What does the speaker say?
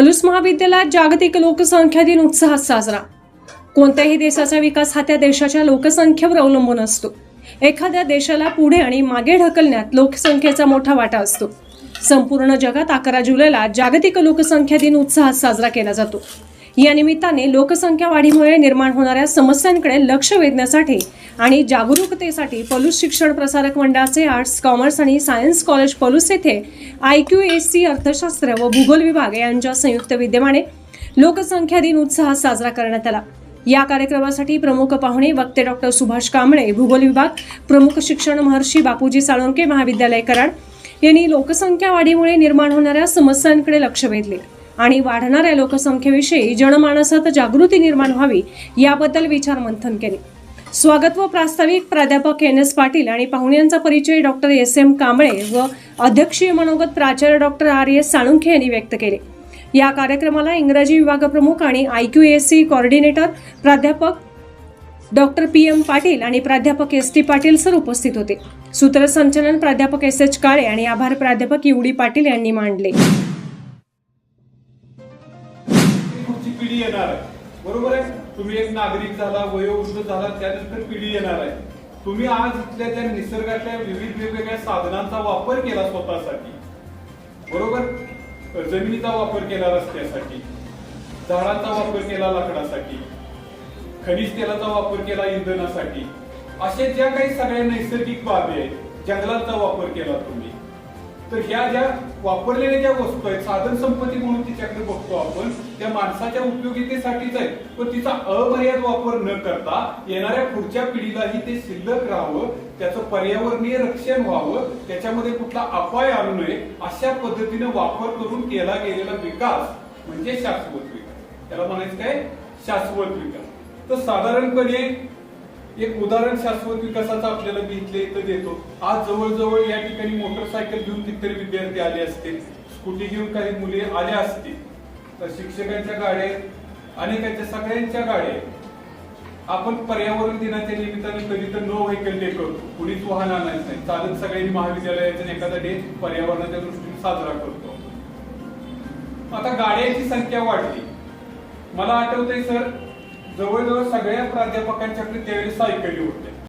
पलूस महाविद्यालयात जागतिक लोकसंख्या दिन उत्साहात साजरा. कोणत्याही देशाचा विकास हा त्या देशाच्या लोकसंख्येवर अवलंबून असतो. एखाद्या देशाला पुढे आणि मागे ढकलण्यात लोकसंख्येचा मोठा वाटा असतो. संपूर्ण जगात अकरा जुलैला जागतिक लोकसंख्या दिन उत्साहात साजरा केला जातो. या निमित्ताने लोकसंख्या वाढीमुळे निर्माण होणाऱ्या समस्यांकडे लक्ष वेधण्यासाठी आणि जागरूकतेसाठी पलूस शिक्षण प्रसारक मंडळाचे आर्ट्स कॉमर्स आणि सायन्स कॉलेज पलूस येथे आय क्यू एस सी अर्थशास्त्र व भूगोल विभाग यांच्या संयुक्त विद्यमाने लोकसंख्या दिन उत्साहात साजरा करण्यात आला. या कार्यक्रमासाठी प्रमुख पाहुणे वक्ते डॉक्टर सुभाष कांबळे भूगोल विभाग प्रमुख शिक्षण महर्षी बापूजी साळुंके महाविद्यालय कराड यांनी लोकसंख्या वाढीमुळे निर्माण होणाऱ्या समस्यांकडे लक्ष वेधले. आणि वाढणाऱ्या लोकसंख्येविषयी जनमानसात जागृती निर्माण व्हावी याबद्दल विचार मंथन केले. स्वागत व प्रास्ताविक प्राध्यापक एन एस पाटील आणि पाहुण्यांचा परिचय डॉक्टर एस एम कांबळे व अध्यक्षीय मनोगत प्राचार्य डॉक्टर आर. एस. साळुंखे यांनी व्यक्त केले. या कार्यक्रमाला इंग्रजी विभागप्रमुख आणि I Q S C coordinator प्राध्यापक डॉक्टर पी. एम. पाटील आणि प्राध्यापक एस टी पाटील सर उपस्थित होते. सूत्रसंचलन प्राध्यापक एस एच काळे आणि आभार प्राध्यापक युडी पाटील यांनी मांडले. पिढी येणार आहे. बरोबर आहे? तुम्ही एक नागरिक झाला वयोवृद्ध झाला त्यानंतर पिढी येणार आहे. तुम्ही आज इथल्या त्या निसर्गातल्या विविध वेगवेगळ्या साधनांचा वापर केला स्वतःसाठी. बरोबर? जमिनीचा वापर केला रस्त्यासाठी. झाडांचा वापर केला लाकडासाठी. खनिज तेलाचा वापर केला इंधनासाठी. अशा ज्या काही सगळ्या नैसर्गिक बाबी आहेत जंगलांचा वापर केला तुम्ही. तर ह्या ज्या वापरलेल्या ज्या वस्तू आहेत साधन संपत्ती म्हणून तिच्याकडे बघतो आपण त्या माणसाच्या उपयोगितेसाठीच आहे पण तिचा अमर्याद वापर न करता येणाऱ्या पुढच्या पिढीलाही ते शिल्लक राहावं त्याचं पर्यावरणीय रक्षण व्हावं त्याच्यामध्ये कुठला अपाय आणू नये अशा पद्धतीने वापर करून केला गेलेला विकास म्हणजे शाश्वत विकास. त्याला म्हणायचं काय? शाश्वत विकास. तर साधारणपणे एक उदाहरण शाश्वत विकासाचं आपल्याला मी इथल्या इथं देतो. आज जवळजवळ या ठिकाणी मोटरसायकल घेऊन कितीतरी विद्यार्थी आले असतील. स्कूटी घेऊन काही मुले आल्या असतील. तर शिक्षकांच्या गाड्या अनेकांच्या सगळ्यांच्या गाड्या आपण पर्यावरण दिनाच्या निमित्ताने कधी तर नो व्हेकल डे करतो कुणीच वाहन आणायचं नाही. चालत सगळ्यांनी महाविद्यालयाचा एखादा डे पर्यावरणाच्या दृष्टीने साजरा करतो. आता गाड्यांची संख्या वाढली. मला आठवतंय सर जवळजवळ सगळ्या प्राध्यापकांच्याकडे त्यावेळी सायकली होत्या.